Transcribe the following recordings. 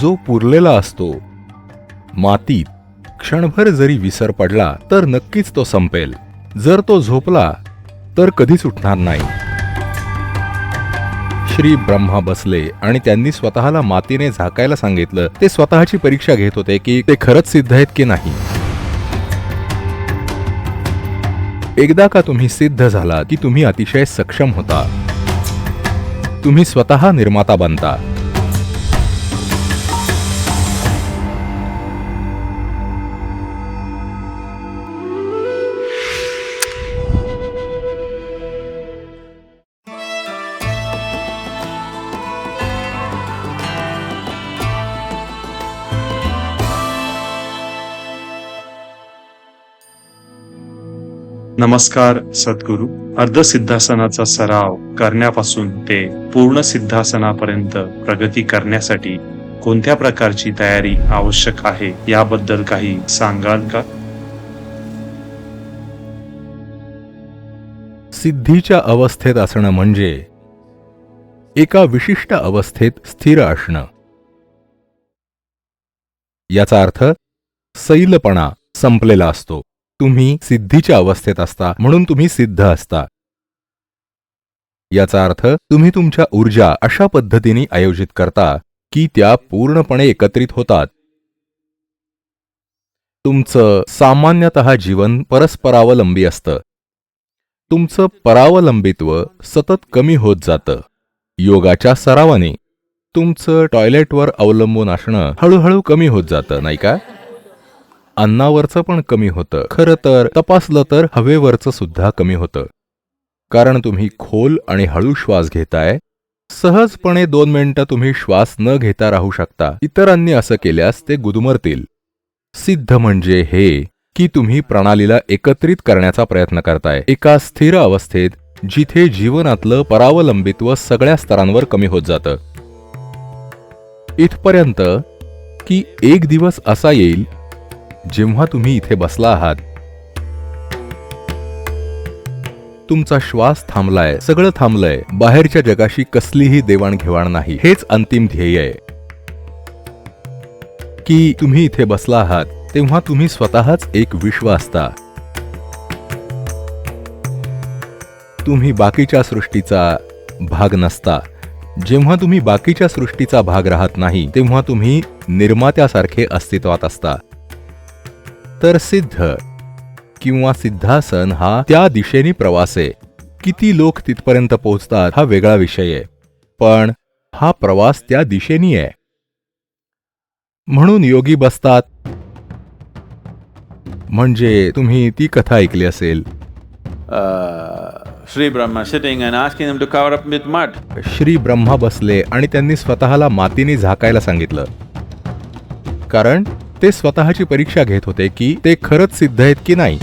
जो पुरलेला असतो. मातीत क्षणभर जरी विसर पडला तर नक्कीच तो संपेल. जर तो झोपला तर कधीच उठणार नाही. श्री ब्रह्मा बसले आणि त्यांनी स्वतःला मातीने झाकायला सांगितलं. ते स्वतःची परीक्षा घेत होते की ते खरंच सिद्ध आहेत की नाही. एकदा का तुम्ही सिद्ध झाला की तुम्ही अतिशय सक्षम होता? तुम्ही स्वतः निर्माता बनता. नमस्कार सद्गुरू. अर्धसिद्धासनाचा सराव करण्यापासून ते पूर्ण सिद्धासनापर्यंत प्रगती करण्यासाठी कोणत्या प्रकारची तयारी आवश्यक आहे याबद्दल काही सांगाल का? सिद्धीच्या अवस्थेत असणं म्हणजे एका विशिष्ट अवस्थेत स्थिर असणं. याचा अर्थ सैलपणा संपलेला असतो. तुम्ही सिद्धीच्या अवस्थेत असता म्हणून तुम्ही सिद्ध असता. याचा अर्थ तुम्ही तुमच्या ऊर्जा अशा पद्धतीने आयोजित करता की त्या पूर्णपणे एकत्रित होतात. तुमचं सामान्यतः जीवन परस्परावलंबी असतं. तुमचं परावलंबित्व सतत कमी होत जातं. योगाच्या सरावाने तुमचं टॉयलेटवर अवलंबून असणं हळूहळू कमी होत जातं नाही का? अन्नावरचं पण कमी होतं. खरं तर तपासलं तर हवेवरचं सुद्धा कमी होतं. कारण तुम्ही खोल आणि हळू श्वास घेताय. सहजपणे दोन मिनिटं तुम्ही श्वास न घेता राहू शकता. इतरांनी असं केल्यास ते गुदमरतील. सिद्ध म्हणजे हे की तुम्ही प्रणालीला एकत्रित करण्याचा प्रयत्न करताय. एका स्थिर अवस्थेत जिथे जीवनातलं परावलंबित्व सगळ्या स्तरांवर कमी होत जातं. इथपर्यंत की एक दिवस असा येईल जेव्हा तुम्ही इथे बसला आहात तुमचा श्वास थांबलाय सगळं थांबलंय. बाहेरच्या जगाशी कसलीही देवाणघेवाण नाही. हेच अंतिम ध्येय आहे. की तुम्ही इथे बसला आहात तेव्हा तुम्ही स्वतःच एक विश्व असता तुम्ही बाकीच्या सृष्टीचा भाग नसता. जेव्हा तुम्ही बाकीच्या सृष्टीचा भाग राहत नाही तेव्हा तुम्ही निर्मात्यासारखे अस्तित्वात असता. तर सिद्ध किंवा सिद्धासन हा त्या दिशेने प्रवास. आहे किती लोक तिथपर्यंत पोहोचतात हा वेगळा विषय आहे. पण हा प्रवास त्या दिशेने आहे. म्हणून योगी बसतात. म्हणजे तुम्ही ती कथा ऐकली असेल. Sri Brahma sitting and asking them to cover up with mud. Shri Brahma बसले आणि त्यांनी स्वतःला मातीने झाकायला सांगितलं. कारण ते स्वतःची परीक्षा घेत होते की ते खरंच सिद्ध आहेत की नाही.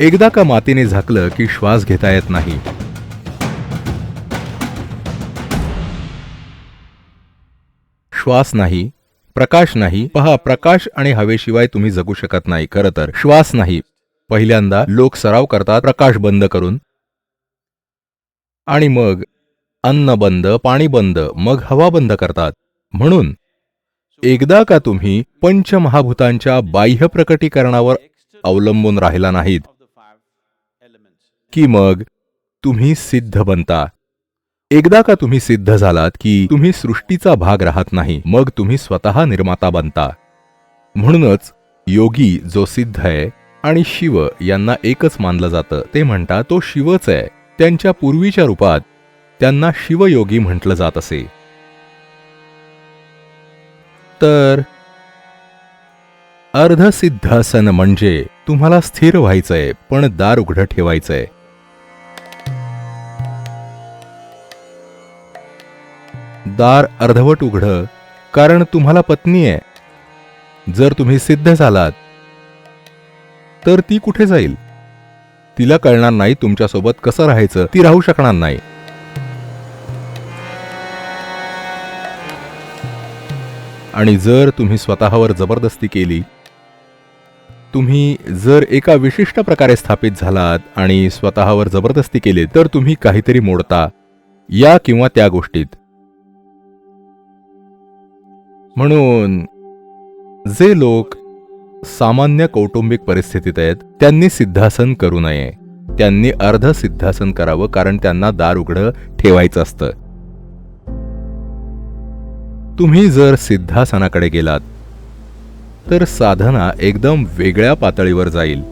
एकदा का मातीने झाकलं की श्वास घेता येत नाही. श्वास नाही प्रकाश नाही. पहा प्रकाश आणि हवेशिवाय तुम्ही जगू शकत नाही. खरं तर श्वास नाही. पहिल्यांदा लोक सराव करतात प्रकाश बंद करून. आणि मग अन्न बंद पाणी बंद मग हवा बंद करतात. म्हणून एकदा का तुम्ही पंचमहाभूतांच्या बाह्य प्रकटीकरणावर अवलंबून राहिला नाहीत की मग तुम्ही सिद्ध बनता? एकदा का तुम्ही सिद्ध झालात की तुम्ही सृष्टीचा भाग राहत नाही मग तुम्ही स्वतः निर्माता बनता? म्हणूनच योगी जो सिद्ध आहे आणि शिव यांना एकच मानलं जातं ते म्हणतात तो शिवच आहे. त्यांच्या पूर्वीच्या रूपात त्यांना शिवयोगी म्हटलं जात असे. तर अर्धसिद्धासन म्हणजे तुम्हाला स्थिर व्हायचंय पण दार उघडं ठेवायचंय. दार अर्धवट उघडं कारण तुम्हाला पत्नी आहे. जर तुम्ही सिद्ध झालात तर ती कुठे जाईल? तिला कळणार नाही तुमच्यासोबत कसं राहायचं ती राहू शकणार नाही. आणि जर तुम्ही स्वतःवर जबरदस्ती केली तुम्ही जर एका विशिष्ट प्रकारे स्थापित झालात आणि स्वतःवर जबरदस्ती केली तर तुम्ही काहीतरी मोडता या किंवा त्या गोष्टीत. म्हणून जे लोक सामान्य कौटुंबिक परिस्थितीत आहेत त्यांनी सिद्धासन करू नये. त्यांनी अर्ध सिद्धासन करावं कारण त्यांना दार उघडं ठेवायचं असतं. तुम्ही जर सिद्धासनाकडे गेलात तर साधना एकदम वेगळ्या पातळीवर जाईल.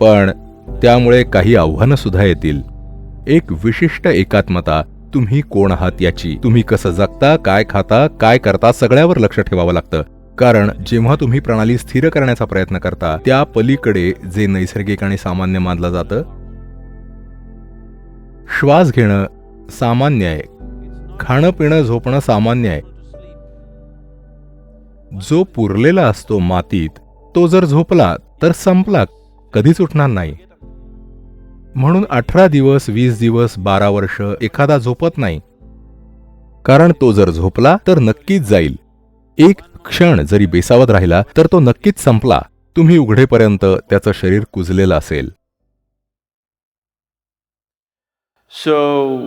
पण त्यामुळे काही आव्हानं सुद्धा येतील. एक विशिष्ट एकात्मता तुम्ही कोण आहात याची. तुम्ही कसं जगता काय खाता काय करता सगळ्यावर लक्ष ठेवावं लागतं. कारण जेव्हा तुम्ही प्रणाली स्थिर करण्याचा प्रयत्न करता त्या पलीकडे जे नैसर्गिक आणि सामान्य मानलं जातं श्वास घेणं सामान्य आहे. खाणं पिणं झोपणं सामान्य आहे. जो पुरलेला असतो मातीत तो जर झोपला तर संपला कधीच उठणार नाही. म्हणून अठरा दिवस वीस दिवस बारा वर्ष एखादा झोपत नाही. कारण तो जर झोपला तर नक्कीच जाईल. एक क्षण जरी बेसावत राहिला तर तो नक्कीच संपला. तुम्ही उघडेपर्यंत त्याचं शरीर कुजलेलं असेल. So,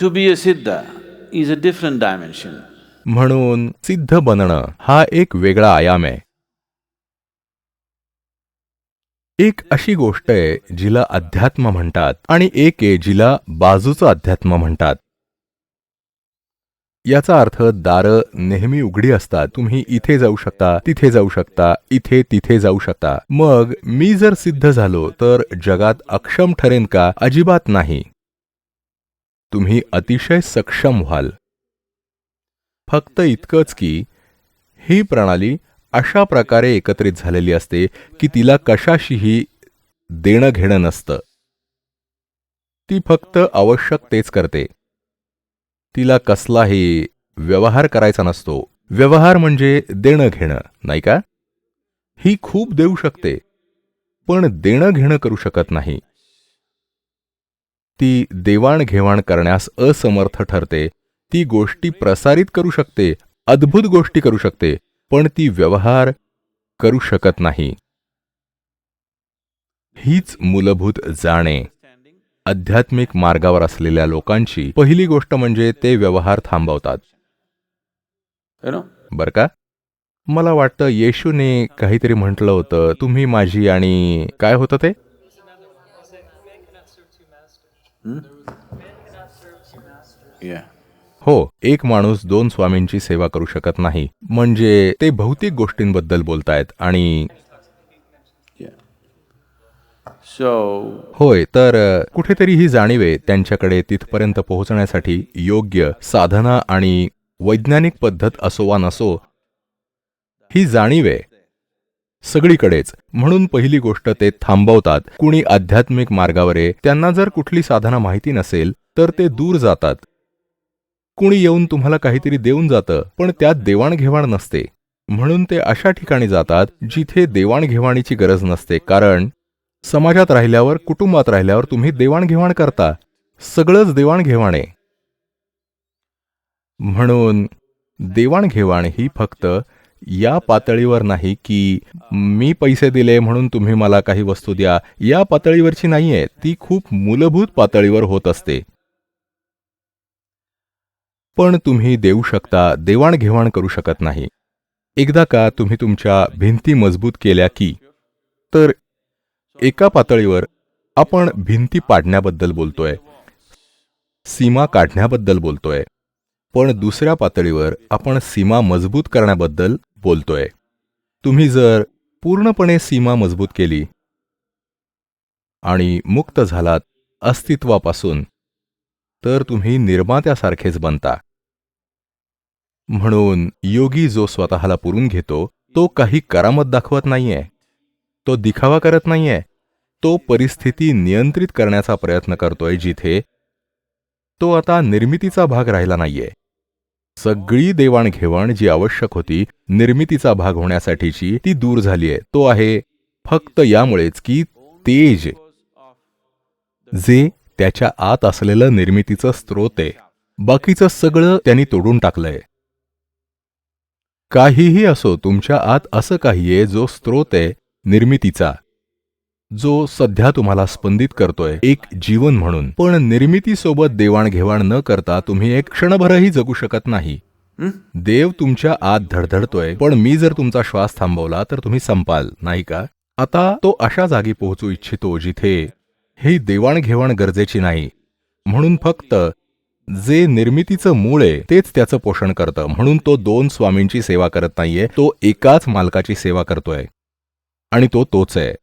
टू बी अ सिद्ध इज अ डिफरंट डायमेन्शन म्हणून सिद्ध बनणं हा एक वेगळा आयाम आहे. एक अशी गोष्ट आहे जिला अध्यात्म म्हणतात आणि एक आहे जिला बाजूचं अध्यात्म म्हणतात. याचा अर्थ दारं नेहमी उघडी असतात. तुम्ही इथे जाऊ शकता तिथे जाऊ शकता इथे तिथे जाऊ शकता. मग मी जर सिद्ध झालो तर जगात अक्षम ठरेन का? अजिबात नाही. तुम्ही अतिशय सक्षम व्हाल. फक्त इतकंच की ही प्रणाली अशा प्रकारे एकत्रित झालेली असते की तिला कशाशीही देणं घेणं नसतं. ती फक्त आवश्यक तेच करते. तिला कसलाही व्यवहार करायचा नसतो. व्यवहार म्हणजे देणं घेणं नाही का? ही खूप देऊ शकते पण देणं घेणं करू शकत नाही. ती देवाणघेवाण करण्यास असमर्थ ठरते. ती गोष्टी प्रसारित करू शकते अद्भुत गोष्टी करू शकते पण ती व्यवहार करू शकत नाही. हीच मूलभूत जाणे. आध्यात्मिक मार्गावर असलेल्या लोकांची पहिली गोष्ट म्हणजे ते व्यवहार थांबवतात? बर का? मला वाटतं येशूने काहीतरी म्हटलं होतं तुम्ही माझी आणि काय होतं ते? हो एक माणूस दोन स्वामींची सेवा करू शकत नाही. म्हणजे ते भौतिक गोष्टींबद्दल बोलतायत आणि होय तर कुठेतरी ही जाणीव त्यांच्याकडे तिथपर्यंत पोहोचण्यासाठी योग्य साधना आणि वैज्ञानिक पद्धत असो वा नसो ही जाणीव आहे सगळीकडेच. म्हणून पहिली गोष्ट ते थांबवतात. कुणी आध्यात्मिक मार्गावर आहे त्यांना जर कुठली साधना माहिती नसेल तर ते दूर जातात. कुणी येऊन तुम्हाला काहीतरी देऊन जातं पण त्यात देवाणघेवाण नसते. म्हणून ते अशा ठिकाणी जातात जिथे देवाणघेवाणीची गरज नसते. कारण समाजात राहिल्यावर कुटुंबात राहिल्यावर तुम्ही देवाणघेवाण करता. सगळंच देवाणघेवाण आहे. म्हणून देवाणघेवाण ही फक्त या पातळीवर नाही की मी पैसे दिले म्हणून तुम्ही मला काही वस्तू द्या. या पातळीवरची नाहीये. ती खूप मूलभूत पातळीवर होत असते. पण तुम्ही देऊ शकता देवाणघेवाण करू शकत नाही. एकदा का तुम्ही तुमच्या भिंती मजबूत केल्या की तर एका पातळीवर आपण भिंती पाडण्याबद्दल बोलतोय. सीमा काढण्याबद्दल बोलतोय. पण दुसऱ्या पातळीवर आपण सीमा मजबूत करण्याबद्दल बोलतोय. तुम्ही जर पूर्णपणे सीमा मजबूत केली आणि मुक्त झालात अस्तित्वापासून तर तुम्ही निर्मात्यासारखेच बनता. म्हणून योगी जो स्वतःला पुरून घेतो तो काही करामत दाखवत नाहीये. तो दिखावा करत नाहीये. तो परिस्थिती नियंत्रित करण्याचा प्रयत्न करतोय जिथे तो आता निर्मितीचा भाग राहिला नाहीये. सगळी देवाणघेवाण जी आवश्यक होती निर्मितीचा भाग होण्यासाठीची ती दूर झालीय तो आहे फक्त यामुळेच की तेज जे त्याच्या आत असलेलं निर्मितीचं स्रोत आहे. बाकीचं सगळं त्यांनी तोडून टाकलंय. काहीही असो तुमच्या आत असं काही आहे जो स्रोत आहे निर्मितीचा. जो सध्या तुम्हाला स्पंदित करतोय एक जीवन म्हणून. पण निर्मितीसोबत देवाणघेवाण न करता तुम्ही एक क्षणभरही जगू शकत नाही. देव तुमच्या आत धडधडतोय पण मी जर तुमचा श्वास थांबवला तर तुम्ही संपाल नाही का? आता तो अशा जागी पोहोचू इच्छितो जिथे ही देवाणघेवाण गरजेची नाही. म्हणून फक्त जे निर्मितीचं मूळ आहे तेच त्याचं पोषण करतं. म्हणून तो दोन स्वामींची सेवा करत नाहीये तो एकाच मालकाची सेवा करतोय. आणि तो तोच आहे.